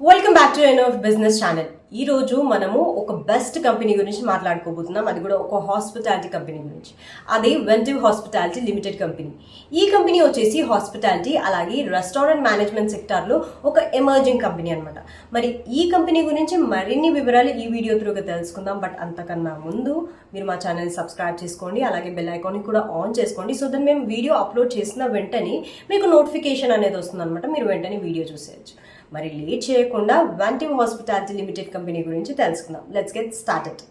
Welcome back to N of business channel ఈ రోజు మనము ఒక బెస్ట్ కంపెనీ గురించి మాట్లాడుకోబోతున్నాం. అది కూడా ఒక హాస్పిటాలిటీ కంపెనీ గురించి. అది వెంటివ్ హాస్పిటాలిటీ లిమిటెడ్ కంపెనీ ఈ కంపెనీ వచ్చేసి హాస్పిటాలిటీ అలాగే రెస్టారెంట్ మేనేజ్మెంట్ సెక్టార్లో ఒక ఎమర్జింగ్ కంపెనీ అనమాట మరి ఈ కంపెనీ గురించి మరిన్ని వివరాలు ఈ వీడియో త్రూగా తెలుసుకుందాం. బట్ అంతకన్నా ముందు మీరు మా ఛానల్ని సబ్స్క్రైబ్ చేసుకోండి. అలాగే బెల్ ఐకాన్ కూడా ఆన్ చేసుకోండి. సో దట్ మేము వీడియో అప్లోడ్ చేసిన వెంటనే మీకు నోటిఫికేషన్ అనేది వస్తుంది అనమాట మీరు వెంటనే వీడియో చూసేయచ్చు. మరి లేట్ చేయకుండా వంటివ్ హాస్పిటాలిటీ లిమిటెడ్ కంపెనీ గురించి తెలుసుకుందాం. Let's get started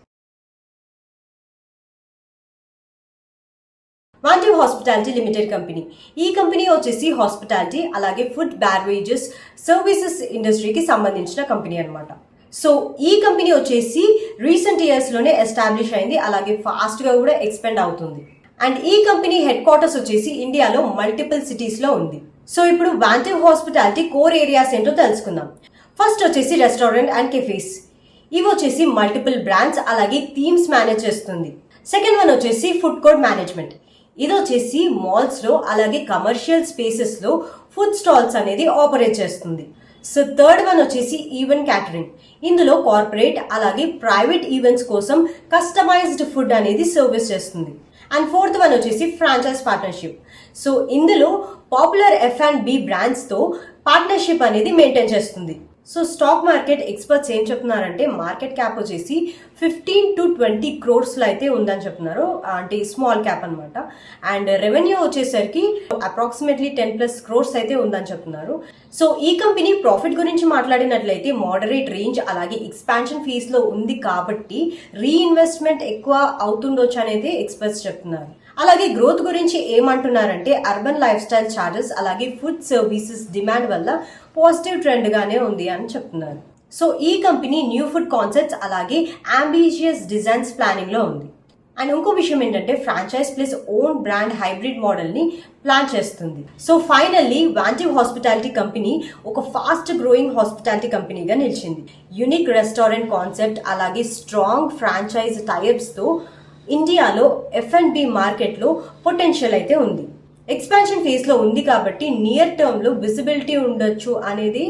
Ventive hospitality limited company ఈ కంపెనీ వచ్చేసి హాస్పిటాలిటీ అలాగే ఫుడ్ బ్యారేజెస్ సర్వీసెస్ ఇండస్ట్రీకి సంబంధించిన కంపెనీ అనమాట సో ఈ కంపెనీ వచ్చేసి రీసెంట్ ఇయర్స్లోనే ఎస్టాబ్లిష్ అయింది అలాగే ఫాస్ట్గా కూడా ఎక్స్పెండ్ అవుతుంది. అండ్ ఈ కంపెనీ హెడ్ క్వార్టర్స్ వచ్చేసి ఇండియాలో మల్టిపుల్ సిటీస్లో ఉంది. సో ఇప్పుడు వాంటివ్ హాస్పిటాలిటీ కోర్ ఏరియాస్ ఏంటో తెలుసుకుందాం. ఫస్ట్ వచ్చేసి రెస్టారెంట్ అండ్ కెఫేస్. ఇవి వచ్చేసి మల్టిపుల్ బ్రాండ్స్ అలాగే థీమ్స్ మేనేజ్ చేస్తుంది. సెకండ్ వన్ వచ్చేసి ఫుడ్ కోర్ట్ మేనేజ్మెంట్. ఇది వచ్చేసి మాల్స్లో అలాగే కమర్షియల్ స్పేసెస్లో ఫుడ్ స్టాల్స్ అనేది ఆపరేట్ చేస్తుంది. సో థర్డ్ వన్ వచ్చేసి ఈవెంట్ క్యాటరింగ్. ఇందులో కార్పొరేట్ అలాగే ప్రైవేట్ ఈవెంట్స్ కోసం కస్టమైజ్డ్ ఫుడ్ అనేది సర్వీస్ చేస్తుంది. అండ్ ఫోర్త్ వన్ వచ్చేసి ఫ్రాంచైజ్ పార్ట్నర్షిప్ సో ఇందులో పాపులర్ ఎఫ్ అండ్ బి బ్రాండ్స్తో పార్ట్నర్షిప్ అనేది మెయింటైన్ చేస్తుంది. సో స్టాక్ మార్కెట్ ఎక్స్పర్ట్స్ ఏం చెప్తున్నారంటే మార్కెట్ క్యాప్ వచ్చేసి ఫిఫ్టీన్ టు ట్వంటీ క్రోర్స్లో అయితే ఉందని చెప్తున్నారు. అంటే స్మాల్ క్యాప్ అనమాట అండ్ రెవెన్యూ వచ్చేసరికి అప్రాక్సిమేట్లీ టెన్ ప్లస్ క్రోర్స్ అయితే ఉందని చెప్తున్నారు. సో ఈ కంపెనీ ప్రాఫిట్ గురించి మాట్లాడినట్లయితే మోడరేట్ రేంజ్ అలాగే ఎక్స్పాన్షన్ ఫీజ్లో ఉంది కాబట్టి రీఇన్వెస్ట్మెంట్ ఎక్కువ అవుతుండొచ్చు అనేది ఎక్స్పర్ట్స్ చెప్తున్నారు. అలాగే గ్రోత్ గురించి ఏమంటున్నారంటే అర్బన్ లైఫ్ స్టైల్ ఛార్జెస్ అలాగే ఫుడ్ సర్వీసెస్ డిమాండ్ వల్ల పాజిటివ్ ట్రెండ్ గానే ఉంది అని చెప్తున్నారు. సో ఈ కంపెనీ న్యూ ఫుడ్ కాన్సెప్ట్స్ అలాగే అంబిషియస్ డిజైన్స్ ప్లానింగ్లో ఉంది. అండ్ ఇంకో విషయం ఏంటంటే franchise plus own brand hybrid మోడల్ని ప్లాన్ చేస్తుంది. సో ఫైనల్లీ వాంటివ్ హాస్పిటాలిటీ కంపెనీ ఒక ఫాస్ట్ గ్రోయింగ్ హాస్పిటాలిటీ కంపెనీగా నిలిచింది. యునిక్ రెస్టారెంట్ కాన్సెప్ట్ అలాగే స్ట్రాంగ్ ఫ్రాంచైజ్ టైప్స్తో ఇండియాలో ఎఫ్ఎన్బి బి మార్కెట్లో పొటెన్షియల్ అయితే ఉంది. ఎక్స్పాన్షన్ ఫేజ్లో ఉంది కాబట్టి నియర్ టర్మ్లో విజిబిలిటీ ఉండొచ్చు అనేది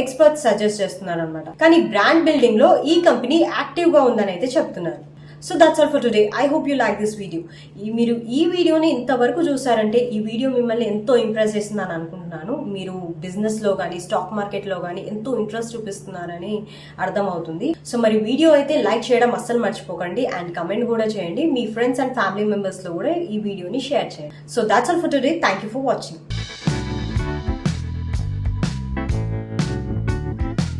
ఎక్స్పర్ట్స్ సజెస్ట్ చేస్తున్నారు అనమాట కానీ బ్రాండ్ బిల్డింగ్లో ఈ కంపెనీ యాక్టివ్గా ఉందని అయితే చెప్తున్నారు. So that's all for today I hope you like this video ఈ మీరు ఈ వీడియోని ఇంతవరకు చూసారంటే ఈ వీడియో మిమ్మల్ని ఎంతో ఇంప్రెస్ చేస్తుందని అనుకుంటున్నాను. మీరు బిజినెస్లో కానీ స్టాక్ మార్కెట్లో కానీ ఎంతో ఇంట్రెస్ట్ చూపిస్తున్నారని అర్థమవుతుంది. సో మరి వీడియో అయితే లైక్ చేయడం అస్సలు మర్చిపోకండి అండ్ కమెంట్ కూడా చేయండి. మీ ఫ్రెండ్స్ అండ్ ఫ్యామిలీ మెంబర్స్లో కూడా ఈ వీడియోని షేర్ చేయండి. So that's all for today thank you for watching